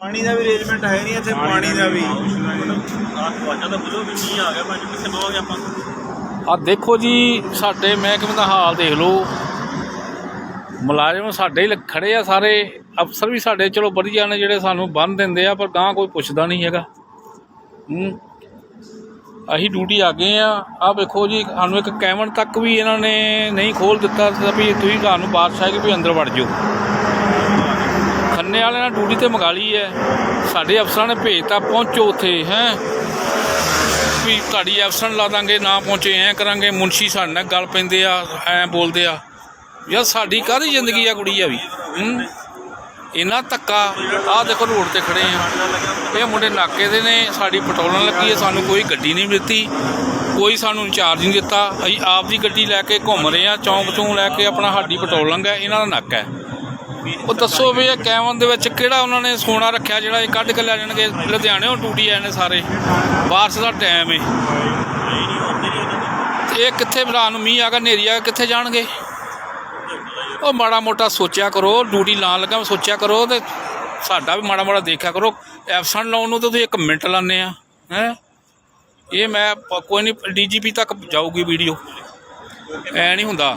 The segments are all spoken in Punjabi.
ਦਾ ਵੀ ਅਰੇਂਜਮੈਂਟ ਹੈ ਨਹੀਂ ਇੱਥੇ ਪਾਣੀ ਦਾ ਵੀ ਆਹ ਦਰਵਾਜ਼ਾ ਤਾਂ ਖੁੱਲੋ ਵੀ। ਨਹੀਂ ਆ ਗਿਆ ਭਾਜੀ ਕਿੱਥੇ ਬਵਾਂਗੇ ਆਪਾਂ ਆ ਦੇਖੋ ਜੀ ਸਾਡੇ ਮਹਿਕਮੇ ਦਾ ਹਾਲ ਦੇਖ ਲਓ। ਮੁਲਾਜ਼ਮ ਸਾਡੇ ਹੀ ਖੜੇ ਆ ਸਾਰੇ। ਅਫਸਰ ਵੀ ਸਾਡੇ ਚਲੋ ਵਧੀਆ ਨੇ ਜਿਹੜੇ ਸਾਨੂੰ ਬੰਨ ਦਿੰਦੇ ਆ ਪਰ ਗਾਂ ਕੋਈ ਪੁੱਛਦਾ ਨਹੀਂ ਹੈਗਾ। ਹੂੰ। ਅਸੀਂ ਡਿਊਟੀ ਆ ਗਏ ਆ। ਆ ਵੇਖੋ ਜੀ ਸਾਨੂੰ ਇੱਕ ਕੈਮਨ ਤੱਕ ਵੀ ਇਹਨਾਂ ਨੇ ਨਹੀਂ ਖੋਲ ਦਿੱਤਾ ਵੀ ਤੁਸੀਂ ਤੁਹਾਨੂੰ ਬਾਰਿਸ਼ ਆ ਗਈ ਵੀ ਅੰਦਰ ਵੜ ਜਾਓ। ਖੰਨੇ ਵਾਲਿਆਂ ਨੇ ਡਿਊਟੀ ਤੇ ਮੰਗਾ ਲਈ ਹੈ। ਸਾਡੇ ਅਫਸਰਾਂ ਨੇ ਭੇਜਤਾ, ਪਹੁੰਚੋ ਉੱਥੇ, ਹੈ। ਵੀ ਤੁਹਾਡੀ ਐਬਸੈਂਟ ਲਾ ਦਾਂਗੇ, ਨਾ ਪਹੁੰਚੇ, ਐ ਕਰਾਂਗੇ। ਮੁਨਸ਼ੀ ਸਾਡੇ ਨਾਲ ਗੱਲ ਪੈਂਦੇ ਆ, ਐ ਬੋਲਦੇ ਆ। ਯਾਰ ਸਾਡੀ ਕਾਹਦੀ ਜ਼ਿੰਦਗੀ ਆ ਕੁੜੀ ਆ ਵੀ? ਹੂੰ? ਇੰਨਾ ਧੱਕਾ, ਆਹ ਦੇਖੋ ਰੋਡ ਤੇ ਖੜੇ ਆ। ਇਹ ਮੁੰਡੇ ਨਾਕੇ ਦੇ ਨੇ, ਸਾਡੀ ਪਟੋਲਣ ਲੱਗੀ ਹੈ ਸਾਨੂੰ ਕੋਈ ਗੱਡੀ ਨਹੀਂ ਦਿੱਤੀ। ਕੋਈ ਸਾਨੂੰ ਚਾਰਜ ਨਹੀਂ ਦਿੱਤਾ। ਅਸੀਂ ਆਪ ਦੀ ਗੱਡੀ ਲੈ ਕੇ ਘੁੰਮ ਰਹੇ ਆ ਚੌਂਕ ਚੋਂ ਲੈ ਕੇ ਆਪਣਾ ਸਾਡੀ ਪਟੋਲੰਗ ਹੈ, ਇਹਨਾਂ ਦਾ ਨੱਕ ਹੈ। ਉਹ ਦੱਸੋ ਵੀ ਇਹ ਕੈਮਨ ਦੇ ਵਿੱਚ ਕਿਹੜਾ ਉਹਨਾਂ ਨੇ ਸੋਨਾ ਰੱਖਿਆ ਜਿਹੜਾ ਇਹ ਕੱਢ ਕੇ ਲੈ ਜਾਣਗੇ? ਲੁਧਿਆਣੇੋਂ ਟੂਟੀ ਆਏ ਨੇ ਸਾਰੇ। ਬਾਰਿਸ਼ ਦਾ ਟਾਈਮ ਏ। ਤੇ ਇਹ ਕਿੱਥੇ ਰਾਤ ਨੂੰ ਮੀਂਹ ਆ ਗਿਆ, ਹਨੇਰੀ ਆ ਗਿਆ, ਕਿੱਥੇ ਜਾਣਗੇ? ਉਹ ਮਾੜਾ ਮੋਟਾ ਸੋਚਿਆ ਕਰੋ, ਡਿਊਟੀ ਲਾਉਣ ਲੱਗਾ ਸੋਚਿਆ ਕਰੋ ਤੇ ਸਾਡਾ ਵੀ ਮਾੜਾ ਮੋਟਾ ਦੇਖਿਆ ਕਰੋ। ਐਬਸੈਂਟ ਲਾਉਣ ਨੂੰ ਤਾਂ ਤੁਸੀਂ 1 ਮਿੰਟ ਲਾਉਂਦੇ ਆ, ਹੈ? ਇਹ ਮੈਂ ਪ- ਕੋਈ ਨਹੀਂ ਡੀਜੀਪੀ ਤੱਕ ਜਾਊਗੀ ਵੀਡੀਓ। ਐ ਨਹੀਂ ਹੁੰਦਾ।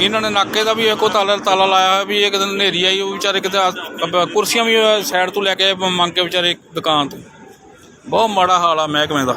ਇਹਨਾਂ ਨੇ ਨਾਕੇ ਦਾ ਵੀ ਇੱਕੋ ਤਾਲਾ ਤਾਲਾ ਲਾਇਆ ਹੋਇਆ ਵੀ ਇਹ ਕਿਤੇ ਹਨੇਰੀ ਆਈ, ਉਹ ਵਿਚਾਰੇ ਕਿਤੇ ਆ- ਕੁਰਸੀਆਂ ਵੀ ਸਾਈਡ ਤੋਂ ਲੈ ਕੇ ਮੰਗ ਕੇ ਵਿਚਾਰੇ ਦੁਕਾਨ ਤੋਂ। ਬਹੁਤ ਮਾੜਾ ਹਾਲ ਆ ਮਹਿਕਮੇ ਦਾ।